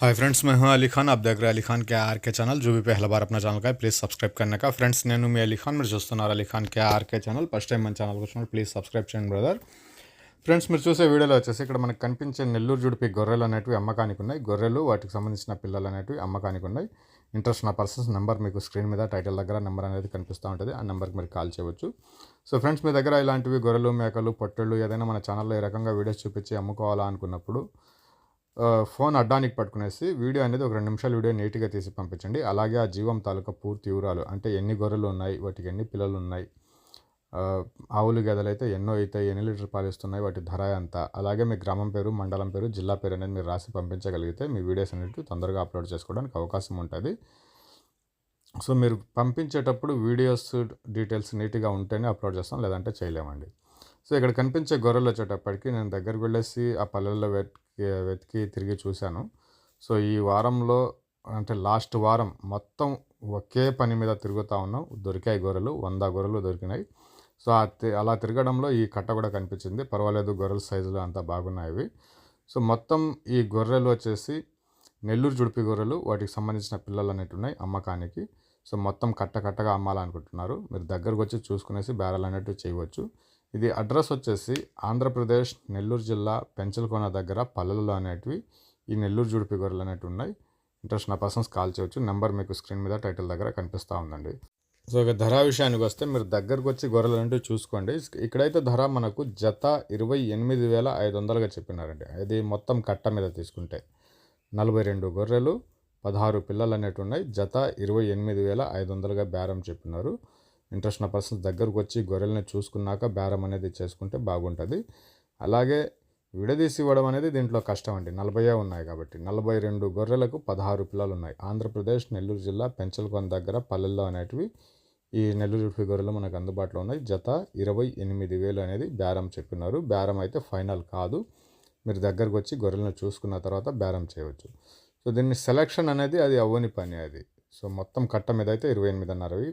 Hi friends मैं हूं अली खान आप देख रहे हैं अली खान के आर के ఛానల్ जो भी पहला बार अपना ఛానల్ का ప్లీజ్ సబ్స్క్రైబ్ करने का ఫ్రెండ్స్ నేను మీ అలీ ఖాన్ మీరు చూస్తున్నారు అలీ ఖాన్ కే ఆర్కే ఛానల్ ఫస్ట్ టైం మన ఛానల్కి వచ్చినప్పుడు ప్లీజ్ సబ్స్క్రైబ్ చేయండి బ్రదర్ ఫ్రెండ్స్ మీరు చూసే వీడియోలో వచ్చేసి ఇక్కడ మనకు కనిపించే నెల్లూరు జుడిపి గొర్రెలు అనేటివి అమ్మకానికి ఉన్నాయి గొర్రెలు వాటికి సంబంధించిన పిల్లలు అనేటివి అమ్మకానికి ఉన్నాయి ఇంట్రెస్ట్ ఉన్న పర్సన్స్ నెంబర్ మీకు స్క్రీన్ మీద టైటిల్ దగ్గర నెంబర్ అనేది కనిపిస్తూ ఉంటుంది ఆ నెంబర్కి మీరు కాల్ చేయవచ్చు సో ఫ్రెండ్స్ మీ దగ్గర ఇలాంటివి గొర్రెలు మేకలు పొట్టెళ్ళు ఏదైనా మన ఛానల్లో ఈ రకంగా వీడియోస్ చూపించి అమ్ముకోవాలా అనుకున్నప్పుడు ఆ, ఫోన్ అడ్డానికి పట్టుకునేసి వీడియో అనేది ఒక రెండు నిమిషాలు వీడియో నీట్గా తీసి పంపించండి. అలాగే ఆ జీవం తాలూకా పూర్తి వివరాలు అంటే ఎన్ని గొర్రెలు ఉన్నాయి వాటికి ఎన్ని పిల్లలు ఉన్నాయి ఆవులు గదలు అయితే ఎన్నో అవుతాయి ఎన్ని లీటర్ పాలిస్తున్నాయి వాటి ధర ఎంత. అలాగే మీ గ్రామం పేరు మండలం పేరు జిల్లా పేరు అనేది మీరు రాసి పంపించగలిగితే మీ వీడియోస్ అనేవి తొందరగా అప్లోడ్ చేసుకోవడానికి అవకాశం ఉంటుంది. సో మీరు పంపించేటప్పుడు వీడియోస్ డీటెయిల్స్ నీట్గా ఉంటేనే అప్లోడ్ చేస్తాం లేదంటే చేయలేమండి. సో ఇక్కడ కనిపించే గొర్రెలు వచ్చేటప్పటికి నేను దగ్గరికి వెళ్ళేసి ఆ పల్లెల్లో వెతికి తిరిగి చూశాను. సో ఈ వారంలో అంటే లాస్ట్ వారం మొత్తం ఒకే పని మీద తిరుగుతూ ఉన్నాం. దొరికాయి గొర్రెలు వంద గొర్రెలు దొరికినాయి. సో తి- అలా తిరగడంలో ఈ కట్ట కూడా కనిపించింది. పర్వాలేదు గొర్రెల సైజులు అంతా బాగున్నాయి సో మొత్తం ఈ గొర్రెలు వచ్చేసి నెల్లూరు జుడిపి గొర్రెలు వాటికి సంబంధించిన పిల్లలు అనేవి ఉన్నాయి అమ్మకానికి. సో మొత్తం కట్ట కట్టగా అమ్మాలనుకుంటున్నారు. మీరు దగ్గరకు వచ్చి చూసుకునేసి బేరాలు అనేటివి చేయవచ్చు. ఇది అడ్రస్ వచ్చేసి ఆంధ్రప్రదేశ్ నెల్లూరు జిల్లా పెంచలకోన దగ్గర పల్లెలలో అనేటివి ఈ నెల్లూరు జుడిపి గొర్రెలు అనేటివి ఉన్నాయి. ఇంట్రెస్ట్ నా పర్సన్స్ కాల్ చేయొచ్చు. నెంబర్ మీకు స్క్రీన్ మీద టైటిల్ దగ్గర కనిపిస్తూ ఉందండి. సో ఇక ధర విషయానికి వస్తే మీరు దగ్గరకు వచ్చి గొర్రెలు అంటే చూసుకోండి. ఇక్కడైతే ధర మనకు జత ఇరవై ఎనిమిది వేల ఐదు వందలుగా చెప్పినారండి. అది మొత్తం కట్ట మీద తీసుకుంటే నలభై రెండు గొర్రెలు పదహారు పిల్లలు అనేవి ఉన్నాయి. జత ఇరవై ఎనిమిది వేల ఐదు వందలుగా బేరం చెప్పినారు. ఇంట్రెస్ట్ ఉన్న పర్సన్స్ దగ్గరకు వచ్చి గొర్రెల్ని చూసుకున్నాక బేరం అనేది చేసుకుంటే బాగుంటుంది. అలాగే విడదీసి ఇవ్వడం అనేది దీంట్లో కష్టం అండి. నలభైయే ఉన్నాయి కాబట్టి. నలభై రెండు గొర్రెలకు పదహారు పిల్లలు ఉన్నాయి ఆంధ్రప్రదేశ్ నెల్లూరు జిల్లా పెంచలకొండ దగ్గర పల్లెల్లో అనేటివి ఈ నెల్లూరు గొర్రెలు మనకు అందుబాటులో ఉన్నాయి. జత ఇరవై ఎనిమిది వేలు అనేది బేరం చెప్పినారు. బేరం అయితే ఫైనల్ కాదు. మీరు దగ్గరకు వచ్చి గొర్రెలను చూసుకున్న తర్వాత బేరం చేయవచ్చు. సో దీన్ని సెలక్షన్ అనేది అది అవ్వని పని అది. సో మొత్తం కట్ట మీద అయితే ఇరవై ఎనిమిదిన్నరవి